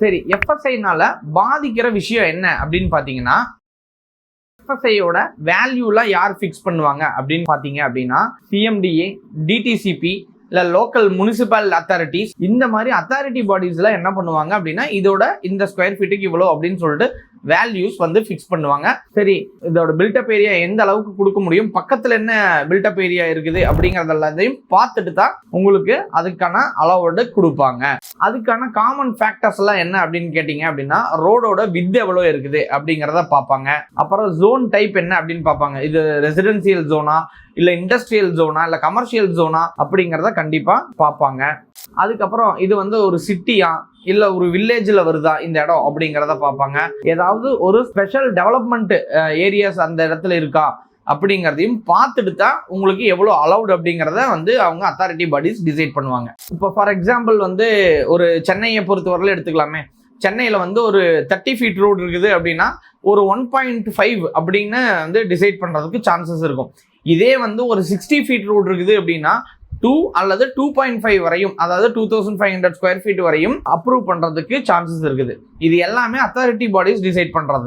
சரி எஃப்எஸ்ஐனால பாதிக்கிற விஷயம் என்ன அப்படின்னு பார்த்தீங்கன்னா எஃப்எஸ்ஐயோட வேல்யூலாம் யார் ஃபிக்ஸ் பண்ணுவாங்க அப்படின்னு பார்த்தீங்க அப்படின்னா சிஎம்டிஏ டிடிசிபி இல்லை லோக்கல் முனிசிபல் அத்தாரிட்டிஸ் இந்த மாதிரி அத்தாரிட்டி பாடிஸ்லாம் என்ன பண்ணுவாங்க அப்படின்னா இதோட இந்த ஸ்கொயர் ஃபீட்டுக்கு இவ்வளோ அப்படின்னு சொல்லிட்டு வேல்யூஸ் வந்து ஃபிக்ஸ் பண்ணுவாங்க. சரி இதோட பில்டப் ஏரியா எந்த அளவுக்கு கொடுக்க முடியும்? பக்கத்தில் என்ன பில்டப் ஏரியா இருக்குது அப்படிங்கிறது எல்லாத்தையும் பார்த்துட்டு தான் உங்களுக்கு அதுக்கான அளவோடு கொடுப்பாங்க. அதுக்கான காமன் ஃபேக்டர்ஸ் எல்லாம் என்ன அப்படின்னு கேட்டிங்க அப்படின்னா ரோடோட வித் எவ்வளோ இருக்குது அப்படிங்கிறத பார்ப்பாங்க. அப்புறம் ஜோன் டைப் என்ன அப்படின்னு பார்ப்பாங்க. இது ரெசிடென்சியல் ஜோனா இல்லை இண்டஸ்ட்ரியல் ஜோனா இல்லை கமர்ஷியல் ஜோனா அப்படிங்கிறத கண்டிப்பாக பார்ப்பாங்க அதுக்கப்புறம் இது வந்து ஒரு சிட்டியா இல்லை ஒரு வில்லேஜில் வருதா இந்த இடம் அப்படிங்கிறத பார்ப்பாங்க ஏதாவது ஒரு ஸ்பெஷல் டெவலப்மெண்ட் ஏரியாஸ் அந்த இடத்துல இருக்கா அப்படிங்கிறதையும் பார்த்துட்டு தான் உங்களுக்கு எவ்வளோ அலவுட் அப்படிங்கிறத வந்து அவங்க அத்தாரிட்டி பாடிஸ் டிசைட் பண்ணுவாங்க. இப்போ ஃபார் எக்ஸாம்பிள் வந்து ஒரு சென்னையை பொறுத்தவரையில் எடுத்துக்கலாமே. சென்னையில் வந்து ஒரு தேர்ட்டி ஃபீட் ரோடு இருக்குது அப்படின்னா ஒரு ஒன் பாயிண்ட் ஃபைவ் அப்படின்னு வந்து டிசைட் பண்ணுறதுக்கு சான்சஸ் இருக்கும். இதே வந்து ஒரு சிக்ஸ்டி ஃபீட் ரோடு இருக்குது அப்படின்னா டூ அல்லது டூ பாயிண்ட் ஃபைவ் வரையும் அதாவது two thousand five hundred square feet வரையும் அப்ரூவ் பண்ணுறதுக்கு சான்சஸ் இருக்குது. இது எல்லாமே அத்தாரிட்டி பாடிஸ் டிசைட் பண்ணுறது தான்